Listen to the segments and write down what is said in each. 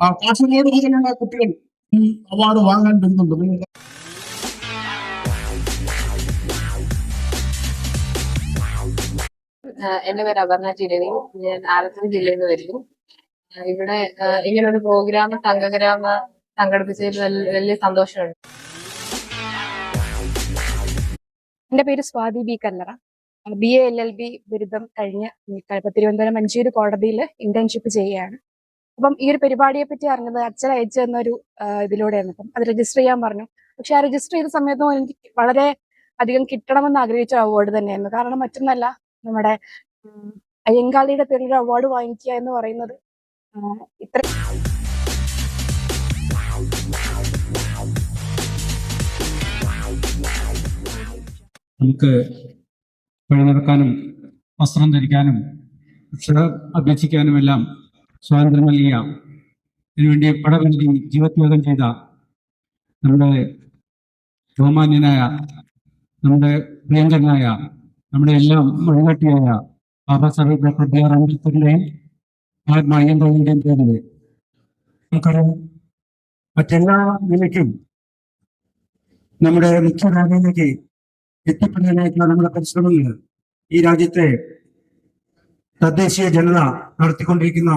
ആ, കാസർഗോഡ് മുതലുള്ള കുട്ടികൾ ഈ അവാർഡ് വാങ്ങാൻ വരുന്നുണ്ട്. എന്റെ പേര് അപർണ ചിരണി ഞാൻ ആലപ്പുഴ ജില്ലയിൽ നിന്ന് വരുന്നു. ഇവിടെ ഇങ്ങനെ ഇങ്ങനൊരു പ്രോഗ്രാം സംഘഗ്രാമ സംഘടിപ്പിച്ചതിൽ വലിയ സന്തോഷമുണ്ട്. എന്റെ പേര് Swathi B Kallara. B A L L B ബിരുദം കഴിഞ്ഞ് തിരുവനന്തപുരം മഞ്ചേരി കോടതിയിൽ ഇന്റേൺഷിപ്പ് ചെയ്യുകയാണ്. അപ്പം ഈ ഒരു പരിപാടിയെ പറ്റി അറിഞ്ഞത് അച്ഛൻ അയച്ചു തന്നൊരു ഇതിലൂടെയായിരുന്നു അപ്പം അത് രജിസ്റ്റർ ചെയ്യാൻ പറഞ്ഞു. പക്ഷെ ആ രജിസ്റ്റർ ചെയ്ത സമയത്ത് എനിക്ക് വളരെ അധികം കിട്ടണമെന്ന് ആഗ്രഹിച്ച അവാർഡ് തന്നെയായിരുന്നു. കാരണം മറ്റൊന്നല്ല നമ്മുടെ അയ്യങ്കാളിയുടെ പേരിൽ ഒരു അവാർഡ് വാങ്ങിക്കുക എന്ന് പറയുന്നത് ഇത്ര നമുക്ക് വഴി നടക്കാനും വസ്ത്രം ധരിക്കാനും അഭ്യസിക്കാനും അഭ്യസിക്കാനുമെല്ലാം സ്വാതന്ത്ര്യം നൽകിയ ഇതിനുവേണ്ടി പടവെഴുതി ജീവത്യാഗം ചെയ്ത നമ്മുടെ ബഹുമാന്യനായ നമ്മുടെ പ്രിയങ്കരനായ നമ്മുടെ എല്ലാം വഴികാട്ടിയായ Baba Saheb doctor B R അംബേദ്കറിന്റെയും Mahatma അയ്യങ്കാളിയുടെയും പേരിൽ നമുക്കറിയാം മറ്റെല്ലാ നിലയ്ക്കും നമ്മുടെ മുഖ്യധാരയിലേക്ക് എത്തിപ്പെടുന്നതിനായിട്ടുള്ള നമ്മുടെ പരിശ്രമങ്ങൾ ഈ രാജ്യത്തെ തദ്ദേശീയ ജനത നടത്തിക്കൊണ്ടിരിക്കുന്ന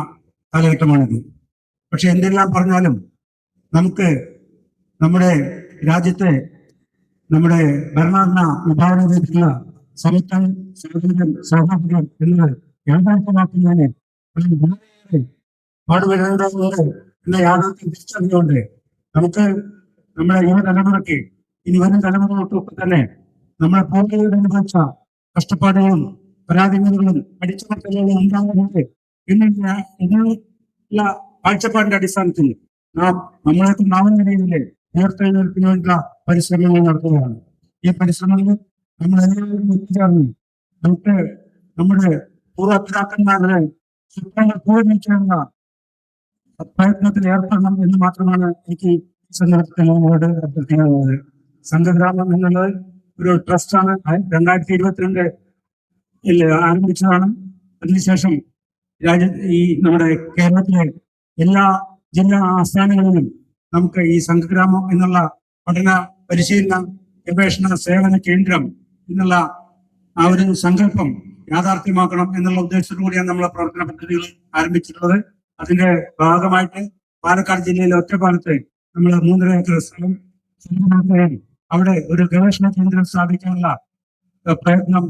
കാലഘട്ടമാണിത്. പക്ഷെ എന്തെല്ലാം പറഞ്ഞാലും നമുക്ക് നമ്മുടെ രാജ്യത്തെ നമ്മുടെ ഭരണഘടന വിഭാവനം ചെയ്തിട്ടുള്ള സമത്വം സ്വാതന്ത്ര്യം സൗഹാർദ്ദം എന്നത് യാഥാർത്ഥ്യമാക്കുന്നതിന് വളരെയേറെ പാടുപെടേണ്ടതുണ്ട് എന്ന യാഥാർത്ഥ്യം തിരിച്ചറിഞ്ഞുകൊണ്ട് നമുക്ക് നമ്മുടെ യുവതലമുറയ്ക്ക് ഇനി വരും തലമുറകൾക്കൊക്കെ തന്നെ നമ്മളെ പൂർവികരുടെ അനുഭവിച്ച കഷ്ടപ്പാടുകളും പരാതികളും അടിച്ചമർത്തലുകളും ഉണ്ടാകുന്നുണ്ട് എന്നുള്ള എന്നുള്ള കാഴ്ചപ്പാടിന്റെ അടിസ്ഥാനത്തിൽ നാം നമ്മളെ നാവുന്ന രീതിയിൽ ഉയർത്തെഴുന്നേൽപ്പിന് വേണ്ടിയുള്ള പരിശ്രമങ്ങൾ നടത്തുകയാണ്. ഈ പരിശ്രമങ്ങൾ നമ്മൾ എല്ലാവരും എത്തിച്ചേർന്ന് നമുക്ക് നമ്മുടെ പൂർവപിതാക്കന്മാരുടെ സ്വപ്നങ്ങൾ പൂർണിക്കാനുള്ള പ്രയത്നത്തിൽ ഏർപ്പെടണം എന്ന് മാത്രമാണ് എനിക്ക് സംഘടനകളോട് അഭ്യർത്ഥിക്കാനുള്ളത്. സംഘഗ്രാമം എന്നുള്ളത് ഒരു ട്രസ്റ്റാണ്. രണ്ടായിരത്തി ഇരുപത്തിരണ്ട് ആരംഭിച്ചതാണ്. അതിനുശേഷം രാജ്യ ഈ നമ്മുടെ കേരളത്തിലെ എല്ലാ ജില്ലാ ആസ്ഥാനങ്ങളിലും നമുക്ക് ഈ സംഘഗ്രാമം എന്നുള്ള പഠന പരിശീലന ഗവേഷണ സേവന കേന്ദ്രം എന്നുള്ള ആ ഒരു സങ്കല്പം യാഥാർത്ഥ്യമാക്കണം എന്നുള്ള ഉദ്ദേശത്തോടു കൂടിയാണ് നമ്മളെ പ്രവർത്തന പദ്ധതികൾ ആരംഭിച്ചിട്ടുള്ളത്. അതിന്റെ ഭാഗമായിട്ട് പാലക്കാട് ജില്ലയിലെ ഒറ്റപ്പാലത്ത് നമ്മൾ മൂന്നര ഏക്കർ സ്ഥലം അവിടെ ഒരു ഗവേഷണ കേന്ദ്രം സ്ഥാപിക്കാനുള്ള പ്രയത്നം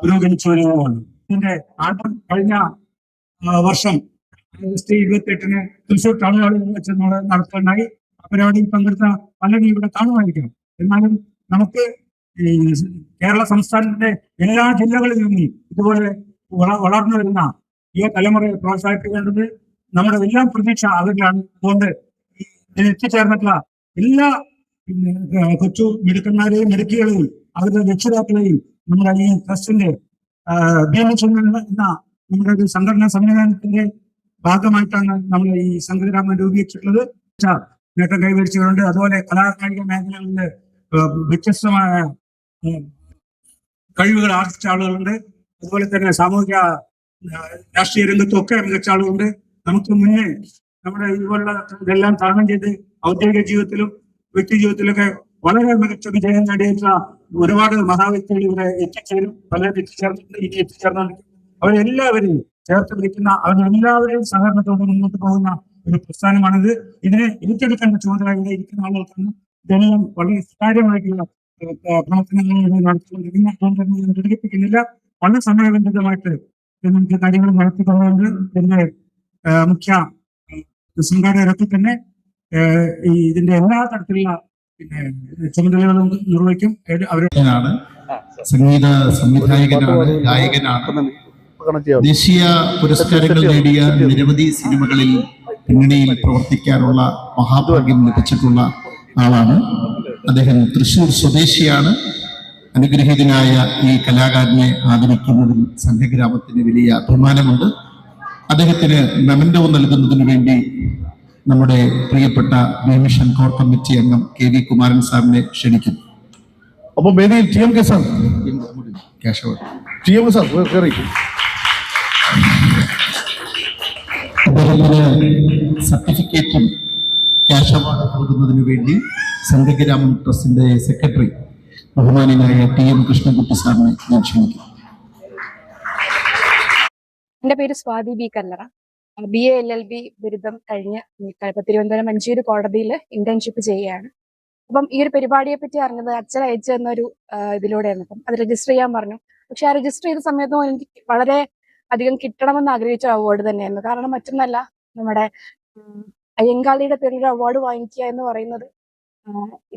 പുരോഗമിച്ചു വരികയാണ്. ഇതിന്റെ ആദ്യം കഴിഞ്ഞ വർഷം ഓഗസ്റ്റ് ഇരുപത്തെട്ടിന് തൃശൂർ ടൗൺ ഹാളിൽ വെച്ച് നമ്മൾ നടത്തുകയുണ്ടായി ആ പരിപാടിയിൽ പങ്കെടുത്ത പലരും ഇവിടെ കാണുമായിരിക്കും. എന്നാലും നമുക്ക് കേരള സംസ്ഥാനത്തിന്റെ എല്ലാ ജില്ലകളിൽ നിന്നും ഇതുപോലെ വളർന്നു വരുന്ന ഈ തലമുറയെ പ്രോത്സാഹിപ്പിക്കേണ്ടത് നമ്മുടെ എല്ലാം പ്രതീക്ഷ അവരിലാണ്. അതുകൊണ്ട് ഇതിൽ എത്തിച്ചേർന്നിട്ടുള്ള എല്ലാ കൊച്ചു മിടുക്കന്മാരെയും മിടുക്കികളെയും അവരുടെ രക്ഷിതാക്കളെയും നമ്മുടെ ഈ ട്രസ്റ്റിന്റെ എന്ന നമ്മുടെ ഒരു സംഘടനാ സംവിധാനത്തിന്റെ ഭാഗമായിട്ടാണ് നമ്മൾ ഈ സംഘഗ്രാമം രൂപീകരിച്ചിട്ടുള്ളത് നേട്ടം കൈവരിച്ചവരുണ്ട് അതുപോലെ കലാകായിക മേഖലകളിൽ വ്യത്യസ്തമായ കഴിവുകൾ ആർജിച്ച ആളുകളുണ്ട്. അതുപോലെ തന്നെ സാമൂഹിക രാഷ്ട്രീയ രംഗത്തും ഒക്കെ മികച്ച ആളുകളുണ്ട്. നമുക്ക് മുന്നേ നമ്മുടെ ഇതുപോലുള്ള ഇതെല്ലാം തരണം ചെയ്ത് ഔദ്യോഗിക ജീവിതത്തിലും വ്യക്തി ജീവിതത്തിലൊക്കെ വളരെ മികച്ച വിജയം നേടിയിട്ടുള്ള ഒരുപാട് മഹാവ്യക്തികൾ ഇവിടെ എത്തിച്ചേരും. പലരും എത്തിച്ചേർന്നിട്ടുണ്ട് ഇനി എത്തിച്ചേർന്നുണ്ട് അവരെല്ലാവരെയും ചേർത്ത് പിടിക്കുന്ന അവരെല്ലാവരെയും സഹകരണത്തോടെ മുന്നോട്ട് പോകുന്ന ഒരു പ്രസ്ഥാനമാണിത്. ഇതിനെ ഏറ്റെടുക്കേണ്ട ചുമതല ഇവിടെ ഇരിക്കുന്ന ആളുകൾക്കാണ്. ഇതെല്ലാം വളരെ സുതാര്യമായിട്ടുള്ള പ്രവർത്തനങ്ങൾ നടത്തിക്കൊണ്ടിരിക്കുന്ന. അതുകൊണ്ട് തന്നെ ഞാൻ വളരെ സമയബന്ധിതമായിട്ട് നമുക്ക് കാര്യങ്ങൾ നടത്തിക്കൊണ്ടുകൊണ്ട് ഇതിന്റെ പിന്നെ മുഖ്യ സംഘാടകരൊക്കെ തന്നെ ഈ ഇതിന്റെ എല്ലാ തരത്തിലുള്ള പിന്നെ ചുമതലകളും നിർവഹിക്കും. അവരുടെ ആണ്. സംഗീത സംവിധായകനാണ് ഗായകനാണ്. ദേശീയ പുരസ്കാരങ്ങൾ നേടിയ നിരവധി സിനിമകളിൽ പിന്നണിയിൽ പ്രവർത്തിക്കാനുള്ള മഹാഭാഗ്യം ലഭിച്ചിട്ടുള്ള ആളാണ്. അദ്ദേഹം തൃശൂർ സ്വദേശിയാണ്. അനുഗ്രഹീതനായ ഈ കലാകാരനെ ആദരിക്കുന്നതിൽ സംഘഗ്രാമത്തിന് വലിയ അഭിമാനമുണ്ട്. അദ്ദേഹത്തിന് മെമൻഡോ നൽകുന്നതിന് വേണ്ടി നമ്മുടെ പ്രിയപ്പെട്ട ഭീമിഷൻ കോർ കമ്മിറ്റി അംഗം കെ വി കുമാരൻ സാറിനെ ക്ഷണിക്കുന്നു. അപ്പൊ വേദിയിൽ T M K sir. T M sir. കയറി. അദ്ദേഹത്തിന് സർട്ടിഫിക്കറ്റും ക്യാഷ് അവാർഡ് നൽകുന്നതിന് വേണ്ടി സംഘഗ്രാമം ട്രസ്റ്റിന്റെ സെക്രട്ടറി ബഹുമാനായ ടി എം കൃഷ്ണൻകുട്ടി സാറിനെ ഞാൻ ക്ഷണിക്കുന്നു. എന്റെ പേര് Swathi B Kallara. B A L L B ബിരുദം കഴിഞ്ഞ് തിരുവനന്തപുരം മഞ്ചേരി കോടതിയിൽ ഇന്റേൺഷിപ്പ് ചെയ്യുകയാണ്. അപ്പം ഈ ഒരു പരിപാടിയെ പറ്റി അറിഞ്ഞത് അച്ഛൻ അയച്ചു തന്നൊരു ഇതിലൂടെയാണ്. അപ്പം അത് രജിസ്റ്റർ ചെയ്യാൻ പറഞ്ഞു. പക്ഷെ ആ രജിസ്റ്റർ ചെയ്ത സമയത്തും എനിക്ക് വളരെ അധികം കിട്ടണമെന്ന് ആഗ്രഹിച്ച അവാർഡ് തന്നെയായിരുന്നു. കാരണം മറ്റൊന്നല്ല നമ്മുടെ അയ്യങ്കാളിയുടെ പേരിൽ ഒരു അവാർഡ് വാങ്ങിക്കുക എന്ന് പറയുന്നത്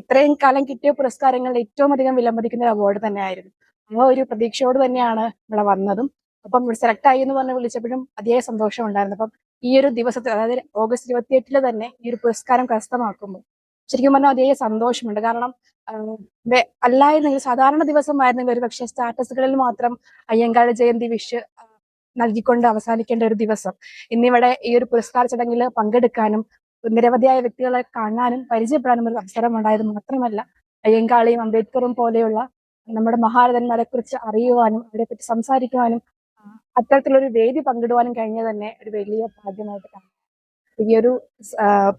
ഇത്രയും കാലം കിട്ടിയ പുരസ്കാരങ്ങളിൽ ഏറ്റവും അധികം വിലമതിക്കുന്ന ഒരു അവാർഡ് തന്നെയായിരുന്നു. ആ ഒരു പ്രതീക്ഷയോട് തന്നെയാണ് ഇവിടെ വന്നതും. അപ്പം ഇവിടെ സെലക്ട് ആയി എന്ന് പറഞ്ഞ് വിളിച്ചപ്പോഴും അതിയായ സന്തോഷം ഉണ്ടായിരുന്നു. അപ്പം ഈ ഒരു ദിവസത്തിൽ അതായത് ഓഗസ്റ്റ് ഇരുപത്തിയെട്ടിൽ തന്നെ ഈ ഒരു പുരസ്കാരം കരസ്ഥമാക്കുമ്പോൾ ശരിക്കും പറഞ്ഞാൽ അതിയായ സന്തോഷമുണ്ട്. കാരണം അല്ലായിരുന്നെങ്കിൽ സാധാരണ ദിവസമായിരുന്നെങ്കിൽ ഒരു പക്ഷേ സ്റ്റാറ്റസുകളിൽ മാത്രം അയ്യങ്കാളി ജയന്തി വിഷ് നൽകിക്കൊണ്ട് അവസാനിക്കേണ്ട ഒരു ദിവസം. ഇന്നിവിടെ ഈ ഒരു പുരസ്കാര ചടങ്ങിൽ പങ്കെടുക്കാനും നിരവധിയായ വ്യക്തികളെ കാണാനും പരിചയപ്പെടാനും ഒരു അവസരം ഉണ്ടായത് മാത്രമല്ല അയ്യങ്കാളിയും അംബേദ്കറും പോലെയുള്ള നമ്മുടെ മഹാരഥന്മാരെ കുറിച്ച് അറിയുവാനും അവരെ പറ്റി സംസാരിക്കുവാനും അത്തരത്തിലൊരു വേദി പങ്കിടുവാനും കഴിഞ്ഞ തന്നെ ഒരു വലിയ ഭാഗ്യമായിട്ട് കാണാം. ഈ ഒരു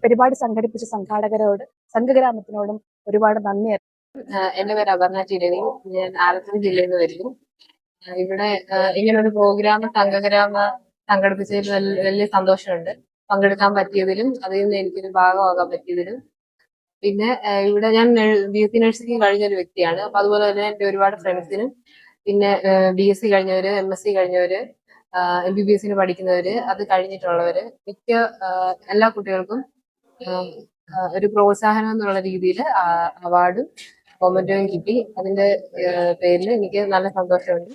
പരിപാടി സംഘടിപ്പിച്ച സംഘാടകരോട് സംഘഗ്രാമത്തിനോടും ഒരുപാട് നന്ദി. എന്റെ പേര് അപർണ ചിരണി ഞാൻ ആലപ്പുഴ ജില്ലയിൽ നിന്ന് വരുന്നു. ഇവിടെ ഇങ്ങനെ ഇങ്ങനൊരു പ്രോഗ്രാം സംഘഗ്രാമ സംഘടിപ്പിച്ചതിൽ വലിയ സന്തോഷമുണ്ട്. പങ്കെടുക്കാൻ പറ്റിയതിലും അതിൽ നിന്ന് എനിക്കൊരു ഭാഗമാകാൻ പറ്റിയതിലും. പിന്നെ ഇവിടെ ഞാൻ ബി എസ് സി നഴ്സിംഗ് കഴിഞ്ഞ ഒരു വ്യക്തിയാണ്. അപ്പൊ അതുപോലെ തന്നെ എന്റെ ഒരുപാട് ഫ്രണ്ട്സിനും പിന്നെ ബി എസ് സി കഴിഞ്ഞവര് എം എസ് സി കഴിഞ്ഞവര് എം ബി ബി എസിന് പഠിക്കുന്നവര് അത് കഴിഞ്ഞിട്ടുള്ളവര് മിക്ക എല്ലാ കുട്ടികൾക്കും ഒരു പ്രോത്സാഹനം എന്നുള്ള രീതിയിൽ അവാർഡും കോമന്റും കിട്ടി. അതിന്റെ പേരിൽ എനിക്ക് നല്ല സന്തോഷമുണ്ട്.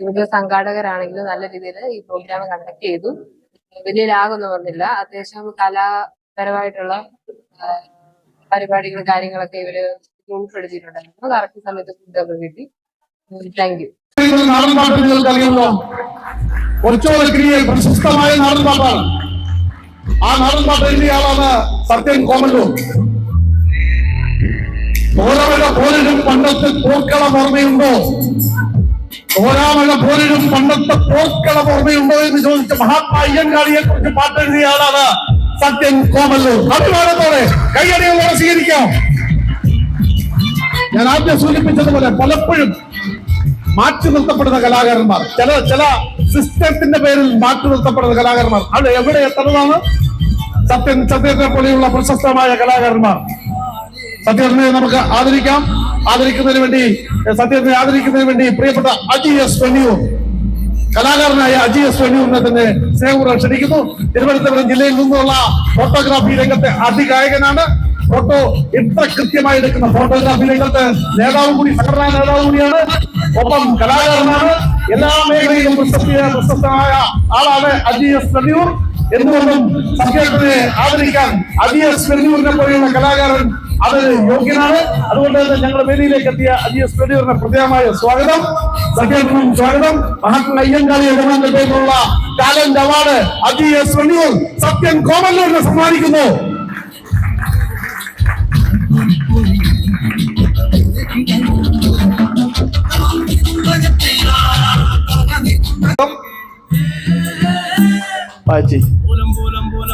ഇവിടുത്തെ സംഘാടകരാണെങ്കിലും നല്ല രീതിയിൽ ഈ പ്രോഗ്രാം കണ്ടക്ട് ചെയ്തു. വലിയ ലാഗൊന്നും വന്നില്ല. അത്യാവശ്യം കലാപരമായിട്ടുള്ള പരിപാടികളും കാര്യങ്ങളൊക്കെ ഇവർ ഉൾപ്പെടുത്തിയിട്ടുണ്ടായിരുന്നു കറക്റ്റ് സമയത്ത് ഫുഡൊക്കെ കിട്ടി. താങ്ക് യു ഒച്ചോലക്കിരിയിൽ പ്രശസ്തമായ നാടൻ ആ നാടൻ പാട്ട് സത്യൻ കോമല്ലൂർ. ഓരമഴ പോരിടും പണ്ടത്തെ ഓർമ്മയുണ്ടോ? ഓരാമഴ പോരിടും പണ്ടത്തെ പോർക്കളം ഓർമ്മയുണ്ടോ എന്ന് ചോദിച്ച മഹാത്മാ അയ്യങ്കാളിയെ കുറിച്ച് പാട്ടെഴുതിയ ആളാണ് സത്യൻ കോമല്ലൂർ. അഭിമാനത്തോടെ കൈയടികളോടെ സ്വീകരിക്കാം. ഞാൻ ആദ്യം സൂചിപ്പിച്ചതുപോലെ പലപ്പോഴും മാറ്റി നിർത്തപ്പെടുന്ന കലാകാരന്മാർ ചില ചില സിസ്റ്റത്തിന്റെ പേരിൽ മാറ്റി നിർത്തപ്പെടുന്ന കലാകാരന്മാർ. അത് എവിടെ എത്തുന്നതാണ് സത്യൻ സത്യത്തെ പോലെയുള്ള പ്രശസ്തമായ കലാകാരന്മാർ. സത്യത്തിനെ നമുക്ക് ആദരിക്കാം. ആദരിക്കുന്നതിന് വേണ്ടി സത്യത്തിനെ ആദരിക്കുന്നതിന് വേണ്ടി പ്രിയപ്പെട്ട അജി എസ് വെന്നിയൂർ കലാകാരനായ അജി എസ് വെന്നിയൂറിനെ തന്നെ സ്നേഹപൂർവം ക്ഷണിക്കുന്നു. തിരുവനന്തപുരം ജില്ലയിൽ നിന്നുള്ള ഫോട്ടോഗ്രാഫി രംഗത്തെ അതിഗായകനാണ്. ഫോട്ടോ ഇത്ര കൃത്യമായി എടുക്കുന്ന ഫോട്ടോഗ്രാഫി രംഗത്ത് നേതാവും കൂടി സംഘടനാ നേതാവും കൂടിയാണ്. ഒപ്പം കലാകാരനാണ്. എല്ലാ മേഖലയിലും പ്രശസ്തിയ പ്രശസ്തമായ ആളാണ് അജി എസ് വെന്നിയൂർ. എന്തുകൊണ്ടും സത്യത്തിനെ ആദരിക്കാൻ അജി എസ് വെന്നിയൂരിനെ പോലെയുള്ള കലാകാരൻ അത് യോഗ്യനാണ്. അതുകൊണ്ട് തന്നെ ഞങ്ങളുടെ വേദിയിലേക്ക് എത്തിയ അജി എസ് വെന്നിയൂരിനെ പ്രത്യേകമായ സ്വാഗതം. സത്യത്തിനും സ്വാഗതം. മഹാത്മാ അയ്യങ്കാളി എഴുതാന്റെ പേരിലുള്ള talent award Aji S Venniyoor Sathyan കോമല്ലൂരിനെ സമ്മാനിക്കുന്നു.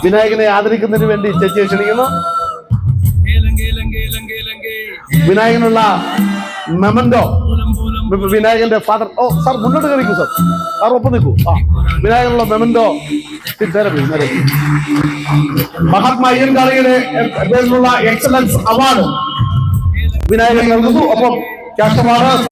വിനായകനെ ആദരിക്കുന്നതിന് വേണ്ടി ചേച്ചിയെ ക്ഷണിക്കുന്നു. വിനായകനുള്ള മെമന്റോ? വിനായകന്റെ ഫാദർ. ഓ സാർ മുന്നോട്ട് കളിക്കൂ സാർ. സാർ ഒപ്പം നിൽക്കൂ. ആ വിനായകനുള്ള മെമന്റോ. തെരപ്പി മഹാത്മാ അയ്യങ്കാളിയുടെ പേരിലുള്ള എക്സലൻസ് അവാർഡ് വിനായകൻ നൽകുന്നു. ഒപ്പം ക്യാഷ് അവാർഡ്